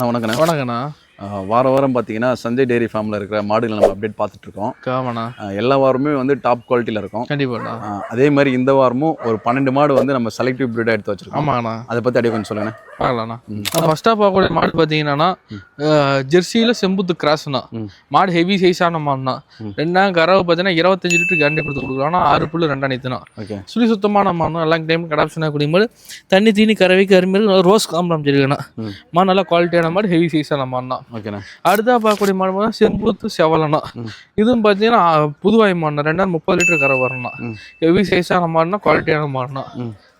அண்ணா வணக்கண்ணா. வணக்கண்ணா. வார வாரம் பார்த்தீங்கன்னா சஞ்சய் டெய்ரி ஃபார்மில் இருக்கிற மாடுகளை நம்ம அப்டேட் காமண்ணா ஆஹ் எல்லா வாரமுமே வந்து டாப் குவாலிட்டியில் இருக்கும். கண்டிப்பாண்ணா. அதே மாதிரி இந்த வாரமும் ஒரு பன்னெண்டு மாடு வந்து நம்ம செலக்டிவ் ப்ரீடாக எடுத்து வச்சிருக்கோம். ஆமாண்ணா. அதை பற்றி அப்படியே கொஞ்சம் சொல்லுங்கண்ணா. பார்க்கலாண்ணா ஃபர்ஸ்ட்டாக பார்க்கக்கூடிய மாடு பார்த்தீங்கன்னா ஜெர்சியில் செம்புத்து கிராஸ்ண்ணா. மாடு ஹெவி சைஸான மாடுண்ணா. ம். ரெண்டாம் கறவை பார்த்தீங்கன்னா இருபத்தஞ்சு லிட்டர் கேரண்டி கொடுத்து கொடுக்குறோம் ஆறு புல்லு ரெண்டாம் நீத்துனா சுழி சுத்தமான மாடு எல்லா டைம் கடாப்ஷனாக கூடிய மாடு தண்ணி தீனி கறவைக்கு அருமையாக ரோஸ் காம்பரம் வச்சிருக்கேண்ணா. மாடு நல்லா குவாலிட்டியான மாடு ஹெவி சைஸான மாடுண்ணா. ஓகேண்ணா. அடுத்தா பார்க்கக்கூடிய மாடு பார்த்தா செம்புத்து செவலண்ணா. ம். இதுவும் பார்த்தீங்கன்னா புதுவாய் மாடுண்ணா. ரெண்டாயிரம் முப்பது லிட்டர் கரை வரணும். ஹெவி சைஸான மாடுனா குவாலிட்டியான மாடுனா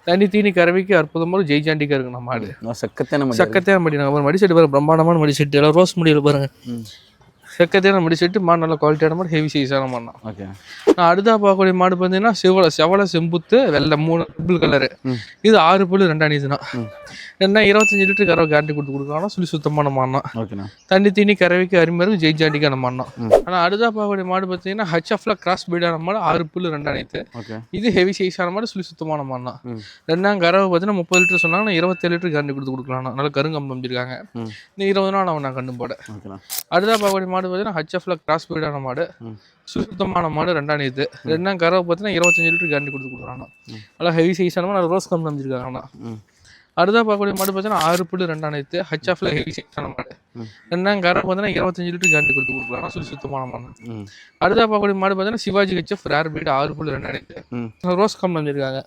தண்ணி தீனி கறவைக்கு அற்புதமாக ஜெய்ஜாண்டிக்கா இருக்குண்ணா மாடு நான் செக்கத்தான மாடு. சக்கத்தையான மடி. நாங்கள் மடி செட்டு பாருங்க. பிரம்மாண்டமான மடி செட்டு. எல்லாம் ரோஸ் முடியல பாருங்க. சக்கத்தையான மடி செட்டு மாடு நல்ல குவாலிட்டியான மாடு ஹெவி சைஸான மாடுனா ஓகே நான் அடுத்தா பார்க்கக்கூடிய மாடு பார்த்தீங்கன்னா செவலை செவலை செம்புத்து வெள்ளை மூணு ட்ரிபிள் கலரு. இது ஆறு புல்லு ரெண்டாம் நீதுனா ம். என்ன இருபத்தஞ்சு லிட்டர் கறவை கேரண்டி கொடுத்து கொடுக்கலாம் சொல்லி சுத்தமான மாடுனா தண்ணி தீனி கறவைக்கு அருமையாக ஜெய்ஜாண்டிக்கான மாடுனா ம். ஆனால் அடுத்தா பார்க்கக்கூடிய மாடு பார்த்தீங்கன்னா ஹச்எஃப்ல கிராஸ் பீடான மாடு ஆறு புல்லு ரெண்டாம் நீத்து ஓகே இது ஹெவி சைஸான மாடு சொல்லி சுத்தமான மாடுனா ம். ரெண்டாம் கறவை பார்த்தீங்கன்னா முப்பது லிட்டர் சொன்னாங்கன்னா இருபத்தேழு லிட்டர் கரண்டி கொடுத்து கொடுக்கலாம் நல்ல கருங்கம் அமைச்சிருக்காங்க ம். இன்னும் இருபது நாள் அவன் நான் கண்டு போட அடுத்தா பார்க்கக்கூடிய மாடு பார்த்தீங்கன்னா ஹச்எஃப்ல கிராஸ் பீடான மாடு. சுத்தமான மாடு ரெண்டாம் நீத்து. ரெண்டாம் கறவை பார்த்தீங்கன்னா இருபத்தஞ்சு லிட்டர் கரண்டி கொடுத்து கொடுக்குறாங்க. நல்லா ஹெவி சைஸான நல்ல ரோஸ் கம் அமைச்சிருக்காங்கண்ணா அடுத்தா பார்க்கக்கூடிய மாடு பார்த்தீங்கன்னா ஆறு புள்ளி ரெண்டாம் நீத்து. ஹச்எஃப்ல ஹெவி சைஸான மாடு. ரெண்டாம் கறவை பார்த்தீங்கன்னா இருபத்தஞ்சு லிட்டர் கரண்டி கொடுத்து சொல்லி சுத்தமான மாடு. அடுத்தா பார்க்கக்கூடிய மாடு பார்த்தீங்கன்னா சிவாஜி ஹெச்எஃப் ரேர் பீட் ஆறு புள்ளி ரெண்டாம் ம். ரோஸ் கம் அமைச்சிருக்காங்க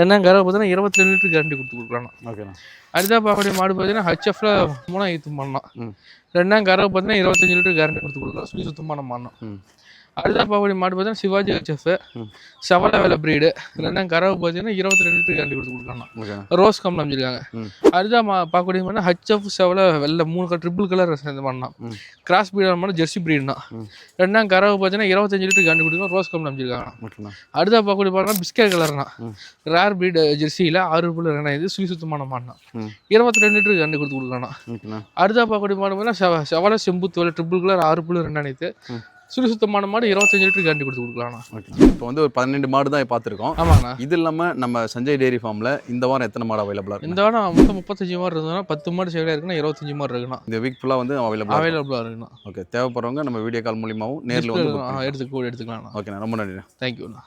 ரெண்டாம் கறவை பார்த்தீங்கன்னா இருபத்தி ரெண்டு லிட்டர் கரண்டி கொடுத்து கொடுக்குறாங்க. அடுத்தா பார்க்கக்கூடிய மாடு பார்த்தீங்கன்னா ஹச்எஃப்ல மூணாம் ஈத்து பண்ணலாம் ரெண்டாம் கறவை பார்த்தீங்கன்னா இருபத்தஞ்சு லிட்டர் கேரண்டி கொடுத்து கொடுக்கலாம் சொல்லி சுத்தமான மாடணும் ம். அடுத்தா பார்க்கக்கூடிய மாடு பார்த்தீங்கன்னா சிவாஜி ஹெச்எஃப். செவல வேலை பிரீடு ரெண்டாம் கறவை பார்த்தீங்கன்னா இருபத்தி ரெண்டு லிட்டர் கேரண்டி கொடுத்து கொடுக்கலாம் ரோஸ் கம் அமைச்சிருக்காங்க அடுத்தா மா. பார்க்கக்கூடிய மாடு ஹச்எஃப் செவல வெள்ளை மூணு கலர் ட்ரிபிள் கலர் சேர்ந்து பண்ணலாம். கிராஸ் பிரீடான மாடு ஜெர்சி பிரீடுனா ம். ரெண்டாம் கறவை பார்த்தீங்கன்னா இருபத்தஞ்சு லிட்டர் கேரண்டி கொடுத்துருக்கோம் ரோஸ் கம் அமைச்சிருக்காங்க அடுத்தா பார்க்கக்கூடிய பாருங்க பிஸ்கட் கலர்னா. ரேர் பிரீடு ஜெர்சியில் ஆறு புள்ளி ரெண்டாம் இது சுழி சுத்தமான மாடுனா இருபத்தி ரெண்டு லிட்டர் கண்டு கொடுத்து கொடுக்கலாம் அடுத்தா பார்க்கக்கூடிய மாடு பார்த்தா செவ செவல செம்பு தோல் ட்ரிபிள் கலர் ஆறு புள்ளி ரெண்டாயிரத்து ம். சுழி சுத்தமான மாடு இருபத்தஞ்சு லிட்டர் கண்டு கொடுத்து கொடுக்கலாம்ண்ணா. ஓகே. இப்போ வந்து ஒரு பன்னெண்டு மாடு தான் பார்த்துருக்கோம். ஆமாண்ணா. இது இல்லாமல் நம்ம சஞ்சய் டெய்ரி ஃபார்மில் இந்த வாரம் எத்தனை மாடு அவைலபிளாக இருக்கு இந்த வாரம் மொத்தம் முப்பத்தஞ்சு மாடு இருந்ததுன்னா பத்து மாடு சேவையாக இருக்குன்னா இருபத்தஞ்சு மாடு இருக்குண்ணா. இந்த வீக் ஃபுல்லாக வந்து அவைலபிளாக அவைலபிளாக இருக்குண்ணா. ஓகே. தேவைப்படுறவங்க நம்ம வீடியோ கால் மூலியமாவும் நேரில் வந்து எடுத்துக்க எடுத்துக்கலாம்ண்ணா. ஓகேண்ணா. ரொம்ப நன்றிண்ணா. தேங்க்யூண்ணா